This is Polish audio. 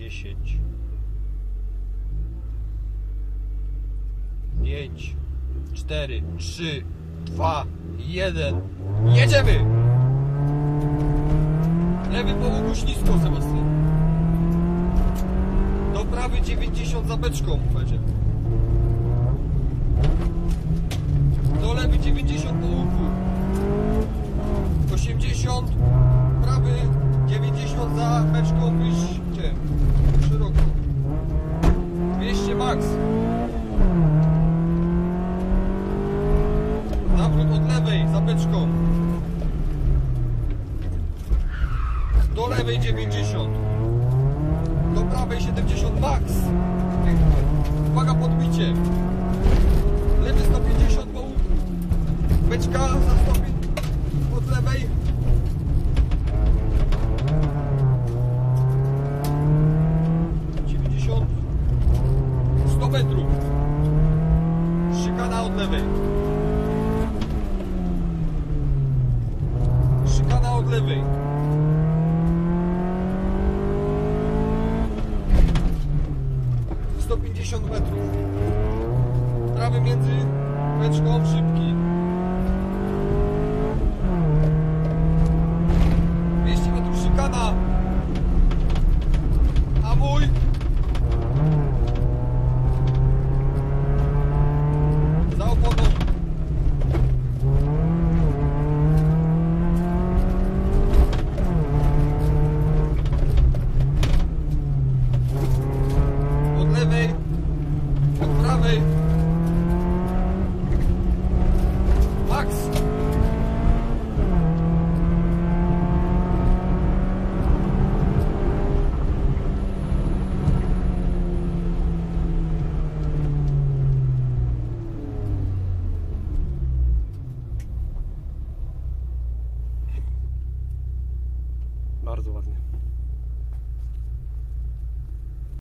10 5 4 3 2 1 Jedziemy! Lewy połóg ślisko, Sebastian. Do prawy 90 za beczką będzie. Do lewy 90 po łuku. 80, Do lewej 90. Do prawej 70 max. Uwaga podbicie. Lewy 150 po łuku. Beczka za 100 od lewej. Dziewięćdziesiąt. 100 metrów. Szykana od lewej. Szykana od lewej. Sto pięćdziesiąt metrów. Prawy między beczką szybki. Bardzo ładnie.